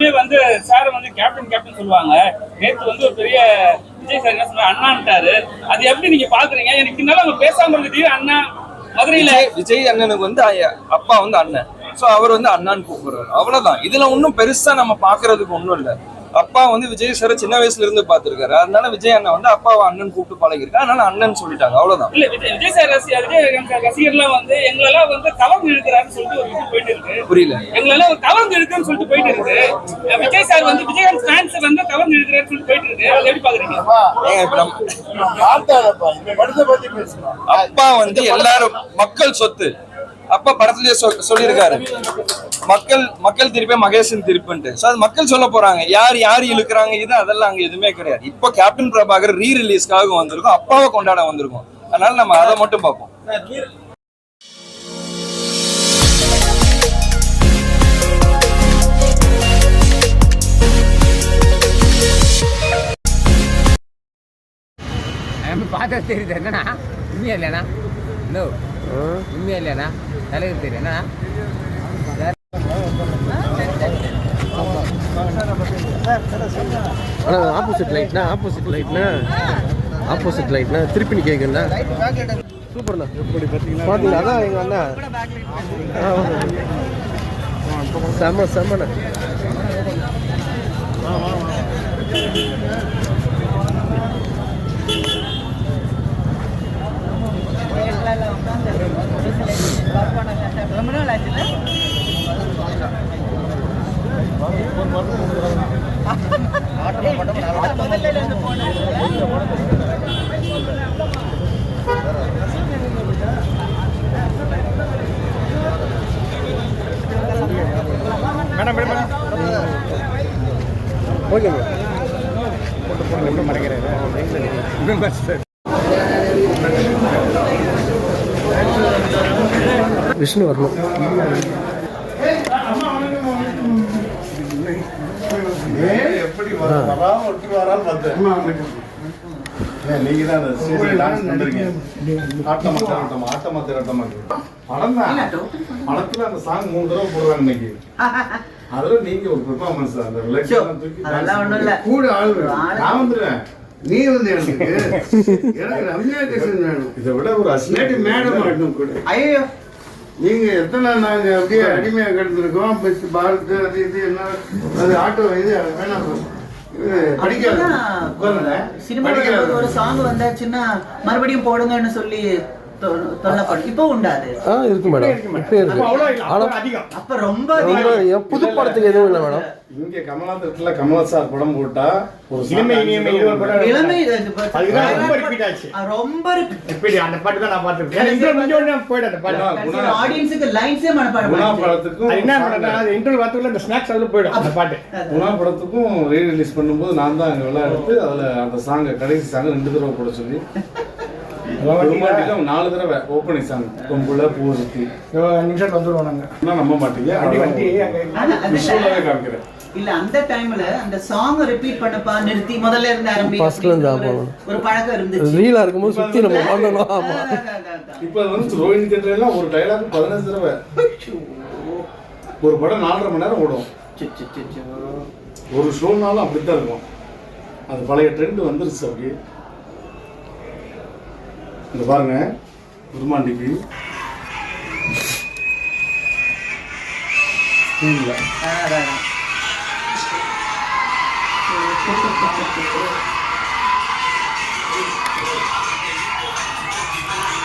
வந்து சார் வந்து captain captain சொல்லுவாங்க. நேற்று வந்து ஒரு பெரிய விஜய் சார் என்ன சொன்னாரு? அண்ணான்ட்டாரு அது எப்படி நீங்க பாக்குறீங்க? எனக்கு இருந்தாலும் அவங்க பேசாம இருந்துட்டு அண்ணா. மதுரையில விஜய் அண்ணனுக்கு வந்து அப்பா வந்து அண்ணன். சோ அவர் வந்து அண்ணான்னு கூப்பிடுறாரு. அவ்வளவுதான். இதுல ஒன்றும் பெருசா நம்ம பாக்குறதுக்கு ஒண்ணும் இல்லை. அப்பா வந்து விஜய் சார் சின்ன வயசுல இருந்து பாத்துருக்காரு அதனால விஜய் அண்ணன் வந்து அப்பாவை அண்ணன் கூப்பிட்டு பழகிருக்காரு அதனால அண்ணன் சொல்லிட்டாங்க. அவ்வளவுதான். இல்ல விஜய் சார் ரசிகர்லாம் வந்து எங்களெல்லாம் வந்து கவர்ந்து இழுக்கிறாருன்னு சொல்லிட்டு ஒரு இது போயிட்டு இருக்கு. புரியல. எங்களெல்லாம் ஒரு கவர்ந்து இழுக்குன்னு சொல்லிட்டு போயிட்டு இருக்கு. விஜய் சார் வந்து விஜயகாந்த் ஃபேன்ஸ் வந்து கவர்ந்து இழுக்கிறாருன்னு சொல்லிட்டு போயிட்டு இருக்கு. அதை எப்படி பாக்குறீங்க அப்பா வந்து எல்லாரும் மக்கள் சொத்து. அப்ப படத்துலயே சொ- சொல்லியிருக்காரு. மக்கள் மக்கள் திருப்பி மகேசன் திருப்புன்ட்டு. ஸோ அது மக்கள் சொல்ல போறாங்க. யார் யார் இழுக்கிறாங்க இது? அதெல்லாம் அங்க எதுவுமே கிடையாது. இப்போ கேப்டன் பிரபாகர் ரீ ரிலீஸ்க்காக வந்திருக்கோம். அப்பாவை கொண்டாட வந்திருக்கோம். அதனால நம்ம அதை மட்டும் பார்ப்போம். பார்த்தா தெரியுது. என்னன்னா உண்மையா இல்லையாண்ணா? ஹலோ உண்மையா இல்லையாண்ணா தலைவர் தெரியும் என்னண்ணா ஆனால் ஆப்போசிட் லைட்னா ஆப்போசிட் லைட்னா ஆப்போசிட் லைட்னா திருப்பி நீ கேட்குறா சூப்பர்ண்ணா. எப்படி பார்த்தீங்களா அதான் எங்கள் அண்ணா. செம்மண்ணா விஷ்ணு வரணும் எப்படி வர- வராம விட்டு வரான்னு பார்த்தேன். ஏன் நீங்க தான் அந்த ஸ்டேஜ்ல டான்ஸ் பண்றீங்க. ஆட்டம் ஆட்டம் ஆட்டம் ஆட்டம் படம் தான். படத்துல அந்த சாங் மூணு தடவை போடுறாங்க இன்னைக்கு. அதுல நீங்க ஒரு பெர்ஃபார்மன்ஸ் அந்த விளக்கு தூக்கி. கூட ஆளு. நான் வந்துடுவேன் நீ வந்து எனக்கு எனக்கு ரம்யா கிருஷ்ணன் வேணும். இதை விட ஒரு அசினேட்டிவ் மேடம் ஆடணும் கூட. ஐயோ. நீங்க எத்தனை நாங்க அப்படியே அடிமையா கிடந்திருக்கோம் பஸ் பாரத் அது இது என்ன அது ஆட்டோ இது வேணாம். இது படிக்காது. படிக்காது. ஒரு சாங் வந்தாச்சுன்னா மறுபடியும் போடுங்கன்னு சொல்லி இருக்கு மேடம். இப்போ இருக்கு ஆனால் ரொம்ப புது படத்துக்கு எதுவும் இல்லை மேடம். இங்க கமலாத்திரத்துல கமலா சார் படம் போட்டா ஒரு படம். இளமை இது இது பாத்து- அதுதான் ரொம்ப repeat ஆச்சு. ஆ, ரொம்ப இருக்கு. எப்படி அந்த பாட்டு தான் நான் பார்த்துருக்கேன். ஏன்னா intro முடிஞ்ச உடனே போயிடும் அந்த பாட்டு. குணா- குணா- ஆடியன்ஸுக்கு லைன்ஸே மனப்பாடம் குணா பண்ணிட்டு. படத்துக்கும் என்ன பண்ணுறேன் அது இன்டர்வல் வரத்துக்குள்ள இந்த ஸ்நாக்ஸ் அதில் போயிடும் அந்த பாட்டு. குணா படத்துக்கும் ரீ ரிலீஸ் பண்ணும்போது நான் தான் அங்க விளையாட எடுத்து அதுல அந்த சாங்க கடைசி சாங்க ரெண்டு தடவை போட சொல்லி நாலு தடவை ஓப்பனிங் சாங் கொம்புல பூ சுத்தி அஞ்சு நிமிஷம் வந்துடுவோம் நம்ப மாட்டீங்க. வண்டி காமிக்கிறேன். இல்ல அந்த டைம்ல அந்த சாங் ரிப்பீட் பண்ணப்பா நிறுத்தி முதல்ல இருந்து ஆரம்பி First ல இருந்து ஒரு- ஆமா. ஒரு பழக்கம் இருந்துச்சு. ரீலாக இருக்கும்போது சுற்றி நம்ம அதான், அதான். இப்ப வந்து ரோஹிணி தேட்டர்லாம் ஒரு டைலாக் பதினஞ்சு தடவை. ஒரு படம் நாலரை மணி நேரம் ஓடும். சி, சி, சி, சி. ஒரு ஷோனாலும் அப்படித்தான் இருக்கும். அது பழைய ட்ரெண்ட் வந்துருச்சு அப்படி இந்த பாருங்க. குருமாண்டிக்கு.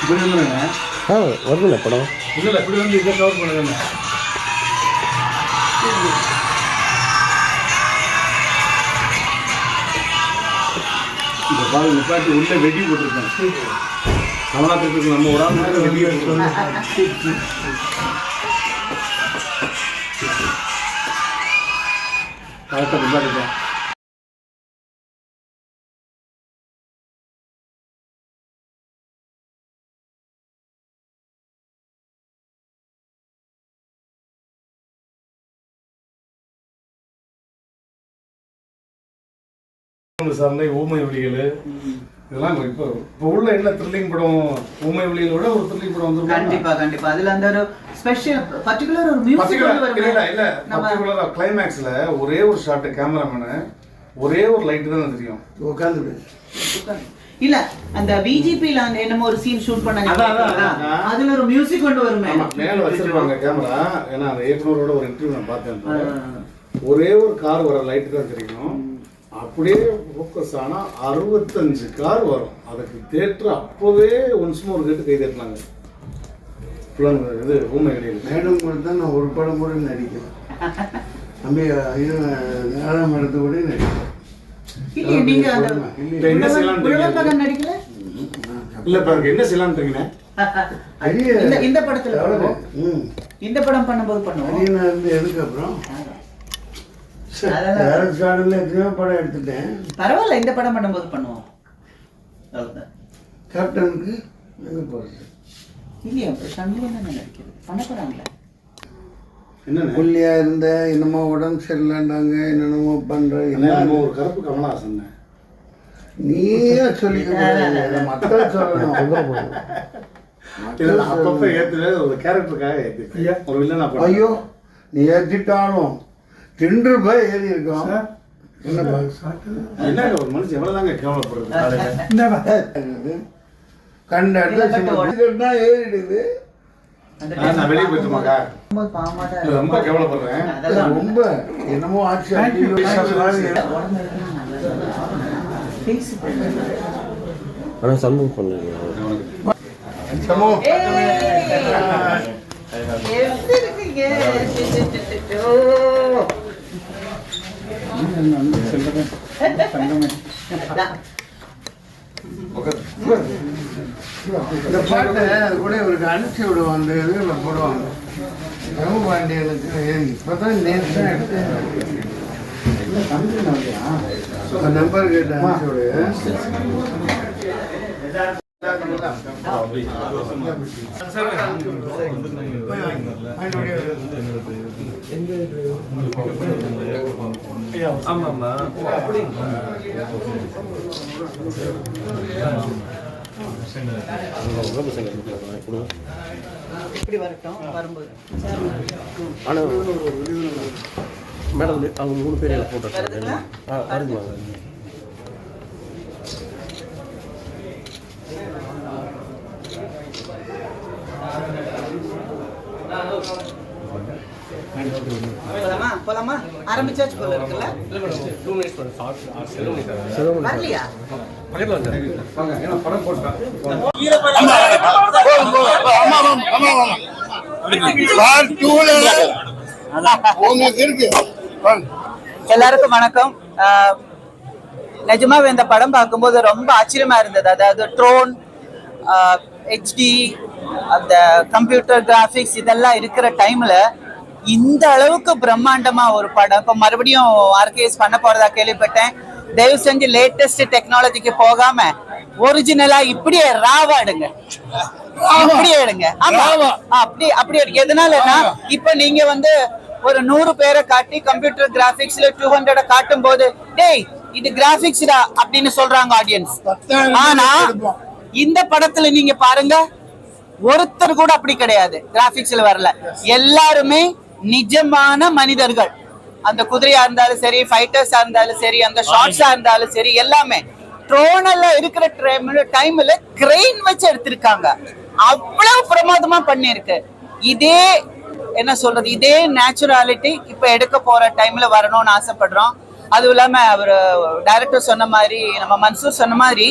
இப்படி ஆ வருதுல்ல படம். இல்ல இப்படி வந்து இதை கவர் பண்ணுங்க. இந்த பாருங்க நிப்பாட்டி உள்ள வெடி போட்டிருக்கேன். கமலாத்திற்கு நம்ம ஒரு ஆள் வெளியே கரெக்டாக நிப்பாட்டிட்டேன் சார்ந்த ஊமை ஒலிகள் இதெல்லாம் இப்போ இப்போ உள்ள என்ன த்ரில்லிங் படம் உண்மை வெளியில விட ஒரு த்ரில்லிங் படம் வந்து கண்டிப்பா கண்டிப்பா. அதுல அந்த ஒரு ஸ்பெஷல் பர்டிகுலர் ஒரு மியூசிக் இல்ல இல்ல பர்டிகுலரா கிளைமேக்ஸ்ல ஒரே ஒரு ஷாட் கேமராமேனு ஒரே ஒரு லைட் தான் தெரியும். உட்காந்து இல்ல அந்த பிஜிபில அந்த என்னமோ ஒரு சீன் ஷூட் பண்ணாங்க. அதுல ஒரு மியூசிக் கொண்டு வருமே. ஆமா மேல வச்சிருப்பாங்க கேமரா ஏன்னா அந்த இயக்குனரோட ஒரு இன்டர்வியூ நான் பார்த்தேன். ஒரே ஒரு கார் வர லைட் தான் தெரியும். அப்படியே ஃபோக்கஸ் ஆனா அறுபத்தஞ்சு கார் வரும். அதுக்கு தேட்டர் அப்போவே ஒன்ஸ் மோர் கேட்டு கை தட்டினாங்க. இது ஊமை கிடையாது மேடம் கூட தான் நான் ஒரு படம் கூட நடிக்கிறேன் தம்பி இது நாலாம் இடத்து கூட நடிக்கிறேன் என்ன. மகன் நடிக்கல? இல்ல அதுக்கு என்ன செய்யலாம்னு தெரியுங்க அரிய இந்த படத்துல இந்த படம் பண்ணும்போது பண்ணுவோம். எதுக்கு அப்புறம்? படம் எடுத்துட்டேன். பரவாயில்ல இந்த படம் பண்ணும்போது பண்ணுவோம். அவ்வளவுதான். கேப்டனுக்கு எங்கே போகிறது இல்லையா சண்முகம் தானே நடிக்கிறது. பண்ண புள்ளியா இருந்த என்னமோ உடம்பு சரியில்லைண்டாங்க என்னென்னமோ பண்ற என்ன நம்ம ஒரு கருப்பு கமலஹாசன் நீயே சொல்லிக்க மக்கள் சொல்லணும். அப்பப்ப ஏத்துவே ஒரு கேரக்டருக்காக ஏத்து. ஒரு வில்லனா பண்ண ஐயோ நீ ஏற்றிட்டாலும் தின்று போய் ஏறி இருக்கோம். என்ன என்னங்க ஒரு மனுஷன் எவ்வளவுதாங்க கேவலப்படுறது கண்ட இடத்துல ஏறிடுது. அந்த நான் வெளியே போயிட்டுமாக்கா ரொம்ப கேவலப்படுறேன். ரொம்ப என்னமோ. பேசி ஆனால் சமூகம் பண்ணுங்க சமோ எப்படி இருக்கீங்க? இந்த பாட்டை அது கூட இவருக்கு அனுப்பிச்சி விடுவோம் அந்த இதுல போடுவாங்க ரகு பாண்டியனுக்கு இப்பதான் நேற்று தான் எடுத்தேன் நம்பர் கேட்டு அனுப்பிச்சி விடு இப்படி வரட்டும் வரும்போது. ஆனால் மேடம் அவங்க மூணு பேர் எல்லாம் போட்டோ வருதுங்களா? ஆ வருதுமா போலாமா ஆரம்பிச்சாச்சு போல இருக்குல்ல? வரலையா? எல்லாருக்கும் வணக்கம். நிஜமாவே இந்த படம் பார்க்கும்போது ரொம்ப ஆச்சரியமா இருந்தது. அதாவது ட்ரோன் ஹெச்டி அந்த கம்ப்யூட்டர் கிராஃபிக்ஸ் இதெல்லாம் இருக்கிற டைம்ல இந்த அளவுக்கு பிரம்மாண்டமா ஒரு படம். இப்போ மறுபடியும் ஆர்கேஎஸ் பண்ண போறதா கேள்விப்பட்டேன். தயவு செஞ்சு லேட்டஸ்ட் டெக்னாலஜிக்கு போகாம ஒரிஜினலா இப்படியே ராவா எடுங்க. இப்படியே எடுங்க. ஆமா. அப்படி அப்படி எடுங்க. எதனாலன்னா இப்ப நீங்க வந்து ஒரு நூறு பேரை காட்டி கம்ப்யூட்டர் கிராபிக்ஸ்ல டூ ஹண்ட்ரட காட்டும் போது டேய் இது கிராபிக்ஸ்டா அப்படின்னு சொல்றாங்க ஆடியன்ஸ் ஆனா இந்த படத்துல நீங்க பாருங்க ஒருத்தர் கூட அப்படி கிடையாது. கிராபிக்ஸ்ல வரல. எல்லாருமே நிஜமான மனிதர்கள். அந்த குதிரையா இருந்தாலும் சரி ஃபைட்டர்ஸா இருந்தாலும் சரி அந்த ஷார்ட்ஸா இருந்தாலும் சரி எல்லாமே. ட்ரோனல்ல இருக்கிற டைம்ல கிரெயின் வச்சு எடுத்திருக்காங்க. அவ்வளவு பிரமாதமா பண்ணிருக்கு இதே என்ன சொல்றது இதே நேச்சுராலிட்டி இப்ப எடுக்க போற டைம்ல வரணும்னு ஆசைப்படுறோம். அதுவும் இல்லாம அவர் டைரக்டர் சொன்ன மாதிரி நம்ம மன்சூர் சொன்ன மாதிரி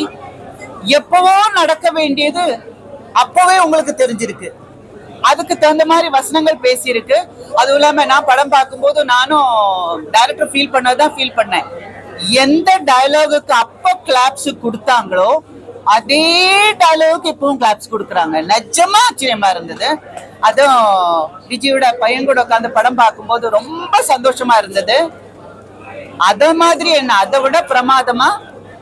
எப்பவோ நடக்க வேண்டியது அப்பவே உங்களுக்கு தெரிஞ்சிருக்கு. அதுக்கு தகுந்த மாதிரி வசனங்கள் பேசியிருக்கு. அதுவும் இல்லாம நான் படம் பார்க்கும்போது நானும் டைரக்டர் ஃபீல் பண்ணதான் ஃபீல் பண்ணேன். எந்த டயலாகுக்கு அப்ப கிளாப்ஸ் கொடுத்தாங்களோ அதே டயலாகுக்கு இப்பவும் கிளாப்ஸ் கொடுக்குறாங்க. நிஜமா ஆச்சரியமா இருந்தது. அதுவும் விஜயோட பையன் கூட உட்காந்து படம் பார்க்கும்போது ரொம்ப சந்தோஷமா இருந்தது. அத மாதிரி என்ன அதை விட பிரமாதமா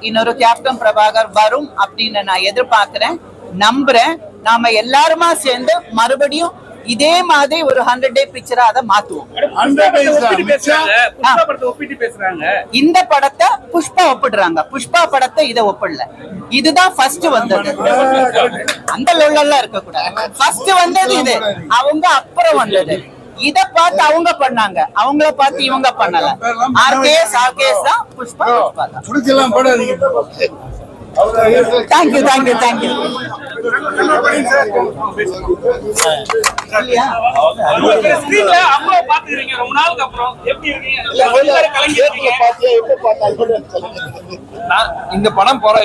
இன்னொரு கேப்டன் பிரபாகர் வரும் அப்படின்னு நான் எதிர்பார்க்கிறேன். நம்புறேன். நாம எல்லாருமா சேர்ந்து மறுபடியும் இதே மாதிரி ஒரு ஹண்ட்ரட் டே பிக்சரா அதை மாத்துவோம். இந்த படத்தை புஷ்பா ஒப்பிடுறாங்க. புஷ்பா படத்தை இதை ஒப்பிடல. இதுதான் ஃபர்ஸ்ட் வந்தது. அந்த லொல்லெல்லாம் இருக்க கூடாது ஃபர்ஸ்ட் வந்தது இது. அவங்க அப்புறம் வந்தது. இத பார்த்து அவங்க பண்ணாங்க. அவங்கள பார்த்து இவங்க பண்ணல. ஆர்கேஎஸ் ஆர்கேஎஸ் தான் புஷ்பா புஷ்பா தான். தேங்க்யூ தேங்க்யூ தேங்க்யூ அப்புறம் இந்த படம் பிற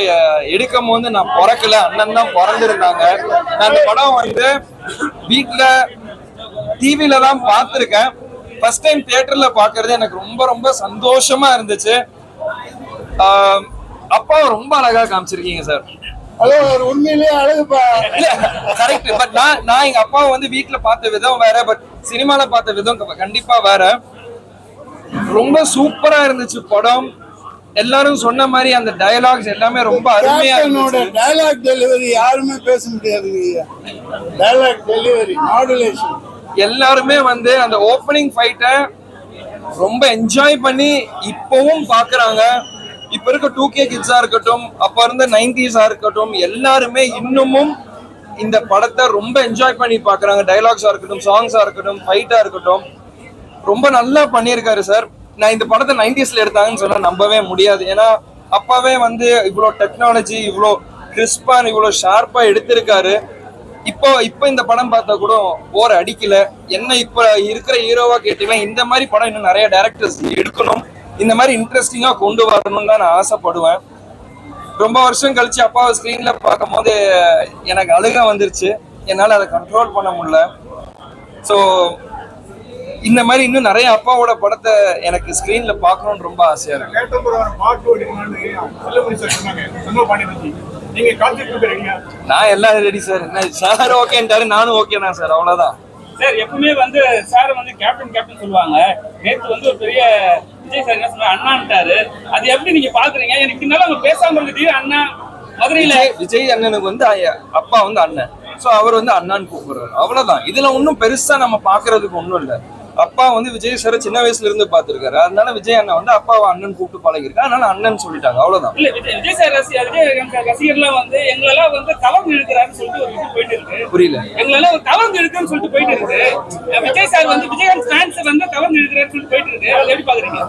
எடுக்கும் போது நான் பிறக்கல அண்ணன் தான் பிறந்திருந்தாங்க. நான் இந்த படம் வந்து வீட்டுல டிவில தான் பார்த்திருக்கேன். ஃபர்ஸ்ட் டைம் தியேட்டர்ல பாக்குறது எனக்கு ரொம்ப ரொம்ப சந்தோஷமா இருந்துச்சு. ஆஹ் அப்பாவை ரொம்ப அழகா காமிச்சிருக்கீங்க சார். ஹலோ ஒரு உண்மையிலேயே இல்ல கரெக்ட் பட் நான் நான் எங்க அப்பாவை வந்து வீட்ல பார்த்த விதம் வேற பட் சினிமால பார்த்த விதம் கண்டிப்பா வேற. ரொம்ப சூப்பரா இருந்துச்சு படம். எல்லாரும் சொன்ன மாதிரி அந்த டயலாக்ஸ் எல்லாமே ரொம்ப அருமையா டயலாக் டெலிவரி யாருமே பேச முடியாதுங்க டயலாக் டெலிவரி மாடுலேஷன் எல்லாருமே வந்து அந்த ஓப்பனிங் ஃபைட்டை ரொம்ப என்ஜாய் பண்ணி இப்பவும் பாக்குறாங்க. இப்ப இருக்க டூ கே கிட்ஸா இருக்கட்டும் அப்ப இருந்த நைன்டிஸா இருக்கட்டும் எல்லாருமே இன்னமும் இந்த படத்தை ரொம்ப என்ஜாய் பண்ணி பாக்குறாங்க டைலாக்ஸா இருக்கட்டும் சாங்ஸா இருக்கட்டும் ஃபைட்டா இருக்கட்டும். ரொம்ப நல்லா பண்ணியிருக்காரு சார் நான் இந்த படத்தை நைன்டிஸ்ல எடுத்தாங்கன்னு சொன்னா நம்பவே முடியாது. ஏன்னா அப்பாவே வந்து இவ்வளோ டெக்னாலஜி இவ்வளோ கிறிஸ்பா இவ்வளோ ஷார்ப்பா எடுத்திருக்காரு. இப்போ இப்போ இந்த படம் பார்த்தா கூட ஓர் அடிக்கல. என்ன இப்போ இருக்கிற ஹீரோவா கேட்டீங்கன்னா இந்த மாதிரி படம் இன்னும் நிறைய டேரக்டர்ஸ் எடுக்கணும். இந்த மாதிரி இன்ட்ரெஸ்டிங்கா கொண்டு வரணும்னு தான் நான் ஆசைப்படுவேன். ரொம்ப வருஷம் கழிச்சு அப்பாவை ஸ்க்ரீன்ல பார்க்கும் போது எனக்கு அழுக வந்துருச்சு. என்னால் அதை கண்ட்ரோல் பண்ண முடியல. ஸோ இந்த மாதிரி இன்னும் நிறைய அப்பாவோட படத்தை எனக்கு ஸ்க்ரீன்ல பார்க்கணும்னு ரொம்ப ஆசையா இருக்கு. நான் எல்லாம் ரெடி சார் என்ன சார் ஓகேன்ட்டாரு நானும் ஓகே தான் சார் அவ்வளவுதான். சார் எப்பவுமே வந்து சார் வந்து கேப்டன் கேப்டன் சொல்லுவாங்க. நேற்று வந்து ஒரு பெரிய விஜய் சார் என்ன சொன்னாரு? அண்ணான்ட்டாரு அது எப்படி நீங்க பாக்குறீங்க? எனக்கு இருந்தாலும் அவங்க பேசாம இருந்துட்டு அண்ணா மதுரையில விஜய் அண்ணனுக்கு வந்து அப்பா வந்து அண்ணன். சோ அவர் வந்து அண்ணான்னு கூப்பிடுறாரு. அவ்வளவுதான். இதுல ஒன்றும் பெருசா நம்ம பாக்குறதுக்கு ஒண்ணும் இல்ல. அப்பா வந்து விஜய் சார் சின்ன வயசுல இருந்து பாத்துருக்காரு அதனால விஜய் அண்ணன் வந்து அப்பாவை அண்ணன் கூப்பிட்டு பழகிருக்காரு அதனால அண்ணன் சொல்லிட்டாங்க. அவ்வளவுதான். இல்ல விஜய் சார் ரசிகர் ரசிகர்லாம் வந்து எங்களெல்லாம் வந்து கவர்ந்து இழுக்கிறாருன்னு சொல்லிட்டு ஒரு இது போயிட்டு இருக்கு. புரியல. எங்களெல்லாம் ஒரு கவர்ந்து இழுக்குன்னு சொல்லிட்டு போயிட்டு இருக்கு. விஜய் சார் வந்து விஜயகாந்த் ஃபேன்ஸ் வந்து கவர்ந்து இழுக்கிறாருன்னு சொல்லிட்டு போயிட்டு இருக்கு. அதை எப்படி பாக்குறீங்க?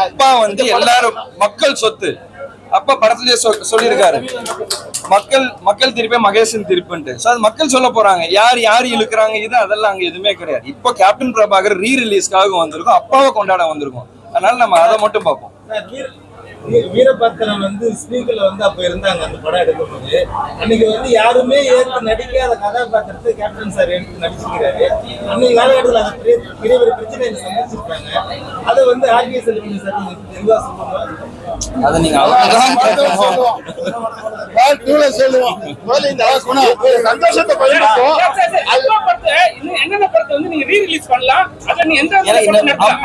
அப்பா வந்து எல்லாரும் மக்கள் சொத்து. அப்ப படத்துலயே சொ- சொல்லியிருக்காரு. மக்கள் மக்கள் திருப்பி மகேசன் திருப்புன்ட்டு. ஸோ அது மக்கள் சொல்ல போறாங்க. யார் யார் இழுக்கிறாங்க இது? அதெல்லாம் அங்க எதுவுமே கிடையாது. இப்போ கேப்டன் பிரபாகர் ரீ ரிலீஸ்க்காக வந்திருக்கும். அப்பாவை கொண்டாட வந்திருக்கும். அதனால நம்ம அதை மட்டும் பார்ப்போம். வீர- வீரபத்திரன் வந்து ஸ்பீக்கர்ல வந்து அப்ப இருந்தாங்க அந்த படம் எடுக்கும்போது. அன்னைக்கு வந்து யாருமே ஏற்று நடிக்காத கதாபாத்திரத்தை கேப்டன் சார் எடுத்து நடிச்சிருக்காரு அன்னைக்கு காலகட்டத்தில் அது பெரிய பெரிய பெரிய பிரச்சனை சந்திச்சிருக்காங்க அதை வந்து ஆர்கே செல்வன் சார் தெளிவா சொல்லுவாங்க அதை நீங்க பண்ணலாம்?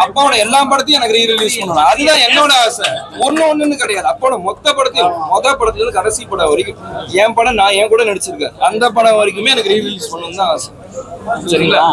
அப்பாவோட எல்லா படத்தையும் எனக்கு ரீ ரிலீஸ் பண்ணணும். அதுதான் என்னோட ஆசை. ஒண்ணு ஒண்ணுன்னு கிடையாது. அப்பாவோட மொத்த படத்தையும் மொத படத்துல இருந்து கடைசி படம் வரைக்கும் என் படம் நான் என் கூட நடிச்சிருக்கேன். அந்த படம் வரைக்குமே எனக்கு ரீ ரிலீஸ் பண்ணணும் தான் ஆசை. சரிங்களா.